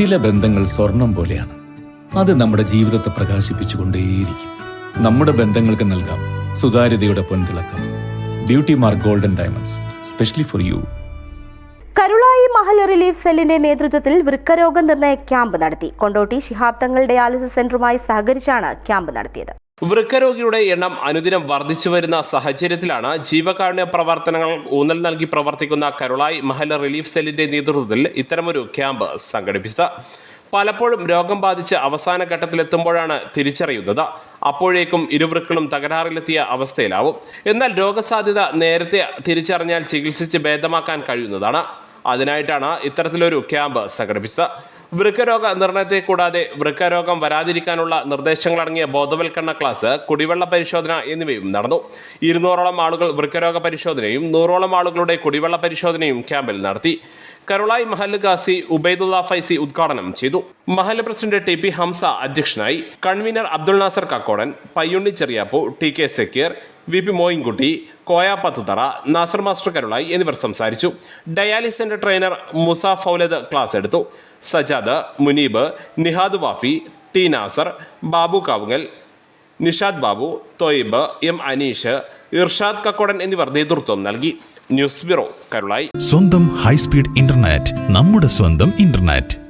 ചില ബന്ധങ്ങൾ സ്വർണം പോലെയാണ്. അത് നമ്മുടെ ജീവിതത്തെ പ്രകാശിപ്പിച്ചുകൊണ്ടേയിരിക്കും. നമ്മുടെ ബന്ധങ്ങൾക്ക് നൽകാം സുതാര്യതയുടെ പൊൻതിളക്കം. Beauty mark golden diamonds specially for you Karulai Mahal relief സെല്ലിന്റെ നേതൃത്വത്തിൽ വൃക്കരോഗ നിർണയ ക്യാമ്പ് നടത്തി. കൊണ്ടോട്ടി ശിഹാബ്ദങ്ങളുടെ ഡയാലിസിസ് സെന്ററുമായി സഹകരിച്ചാണ് ക്യാമ്പ് നടത്തിയത്. വൃക്കരോഗിയുടെ എണ്ണം അനുദിനം വർദ്ധിച്ചു വരുന്ന സാഹചര്യത്തിലാണ് ജീവകാരുണ്യ പ്രവർത്തനങ്ങൾ ഊന്നൽ നൽകി പ്രവർത്തിക്കുന്ന കരുളായി മഹൽ റിലീഫ് സെല്ലിന്റെ നേതൃത്വത്തിൽ ഇത്തരമൊരു ക്യാമ്പ് സംഘടിപ്പിച്ചത്. പലപ്പോഴും രോഗം ബാധിച്ച് അവസാന ഘട്ടത്തിലെത്തുമ്പോഴാണ് തിരിച്ചറിയുന്നത്. അപ്പോഴേക്കും ഇരുവൃക്കളും തകരാറിലെത്തിയ അവസ്ഥയിലാവും. എന്നാൽ രോഗസാധ്യത നേരത്തെ തിരിച്ചറിഞ്ഞാൽ ചികിത്സിച്ച് ഭേദമാക്കാൻ കഴിയുന്നതാണ്. അതിനായിട്ടാണ് ഇത്തരത്തിലൊരു ക്യാമ്പ് സംഘടിപ്പിച്ചത്. വൃക്കരോഗ നിർണയത്തെ കൂടാതെ വൃക്കരോഗം വരാതിരിക്കാനുള്ള നിർദ്ദേശങ്ങൾ നിർദ്ദേശങ്ങളടങ്ങിയ ബോധവൽക്കരണ ക്ലാസ് കുടിവെള്ള പരിശോധന എന്നിവയും നടന്നു. ഇരുന്നൂറോളം ആളുകൾ വൃക്കരോഗ പരിശോധനയും നൂറോളം ആളുകളുടെ കുടിവെള്ള പരിശോധനയും ക്യാമ്പിൽ നടത്തി. കരുളായി മഹൽ ഖാസി ഉബൈദുള്ള ഫൈസി ഉദ്ഘാടനം ചെയ്തു. Mahal president T P Hamsa അധ്യക്ഷനായി convener Abdul Nasar Kakkodan Payyunni Cheriyappu T K Sakkeer V P Moinkutty Koya Pathuthara Nasar master Karulai എന്നിവർ സംസാരിച്ചു. Dialysis centre trainer Musa Fouladh class എടുത്തു. സജാദ് മുനീബ് നിഹാദ് വാഫി ടി നാസർ ബാബു കാവുങ്ങൽ നിഷാദ് ബാബു തൊയ്ബ് എം അനീഷ് ഇർഷാദ് കക്കോടൻ എന്നിവർ നേതൃത്വം നൽകി. News bureau Karulai. സ്വന്തം high speed internet നമ്മുടെ സ്വന്തം ഇന്റർനെറ്റ്.